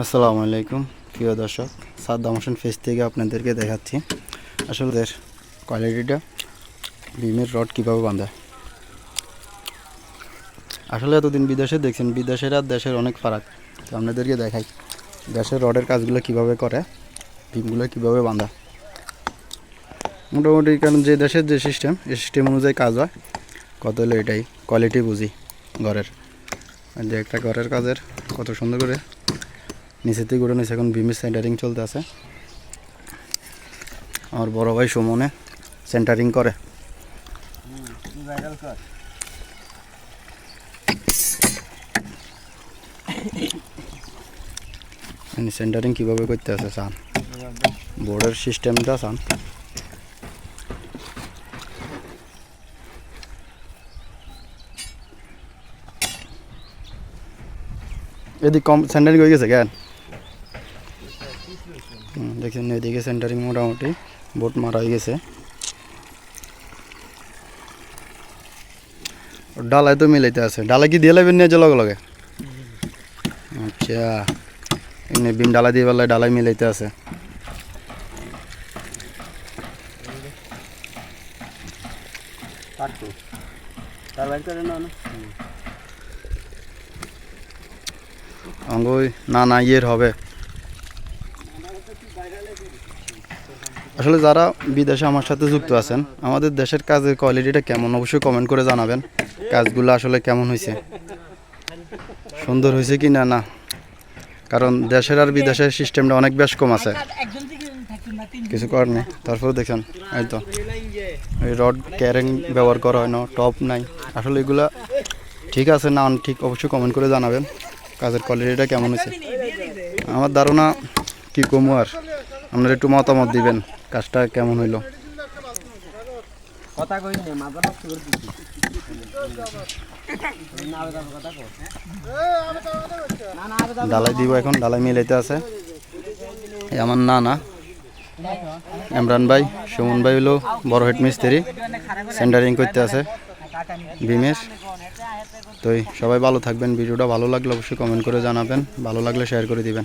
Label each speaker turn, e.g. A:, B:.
A: আসসালামু আলাইকুম, প্রিয় দর্শক। সাদ্দাম হোসেন ফেস থেকে আপনাদেরকে দেখাচ্ছি। আসলে কোয়ালিটিটা বিমের রড কীভাবে বাঁধা আসলে এতদিন বিদেশে দেখছেন, বিদেশের আর দেশের অনেক ফারাক। তো আপনাদেরকে দেখাই, দেশের রডের কাজগুলো কীভাবে করে বিমগুলো কীভাবে বাঁধা। মোটামুটি কারণ যে দেশের যে সিস্টেম এই সিস্টেম অনুযায়ী কাজ হয়, কত হলো এটাই কোয়ালিটি বুঝি, ঘরের। যে একটা ঘরের কাজের কত সুন্দর করে নিচে থেকে উঠে নিচে এখন বিমের সেন্টারিং চলতে আছে। আমার বড় ভাই সুমনে সেন্টারিং করে। সেন্টারিং কীভাবে করতে আছে, চান? বোর্ডের সিস্টেমটা চান। এদিক কম সেন্টারিং হয়ে গেছে, কেন? দেখছেন এদিকে সেন্টারিং মোটামুটি বোট মারা হয়ে গেছে। ডালাই তো মিলাইতে আছে। ডালাই কি দিয়ে লাগবেন নিয়ে লগে লগে? আচ্ছা এমনি বিম ডালা দিয়ে বেলায় ডালাই মিলাইতে আছে। না না ইয়ের হবে। আসলে যারা বিদেশে আমার সাথে যুক্ত আছেন, আমাদের দেশের কাজের কোয়ালিটিটা কেমন অবশ্যই কমেন্ট করে জানাবেন। কাজগুলো আসলে কেমন হয়েছে সুন্দর হয়েছে কি না? না কারণ দেশের আর বিদেশের সিস্টেমটা অনেক বেশ কম আছে। কিছু করার নেই। তারপরে দেখেন, এই তো। এই রড ক্যারিং ব্যবহার করা হয় না টপ নাই। আসলে এগুলা ঠিক আছে না ঠিক অবশ্যই কমেন্ট করে জানাবেন। কাজের কোয়ালিটিটা কেমন হয়েছে আমার ধারণা কি কমু আর? আপনারা একটু মতামত দিবেন কাজটা কেমন হইল?
B: কথা কই নে মাথা নষ্ট করে দিছি।
A: ডালাই দিব এখন ডালাই মিলাইতে আছে। আমার না না ইমরান ভাই সুমন ভাই হলো বড় হেড মিস্ত্রি সেন্টারিং করতে আছে বিমের তো সবাই ভালো থাকবেন ভিডিওটা ভালো লাগলে অবশ্যই কমেন্ট করে জানাবেন ভালো লাগলে শেয়ার করে দিবেন।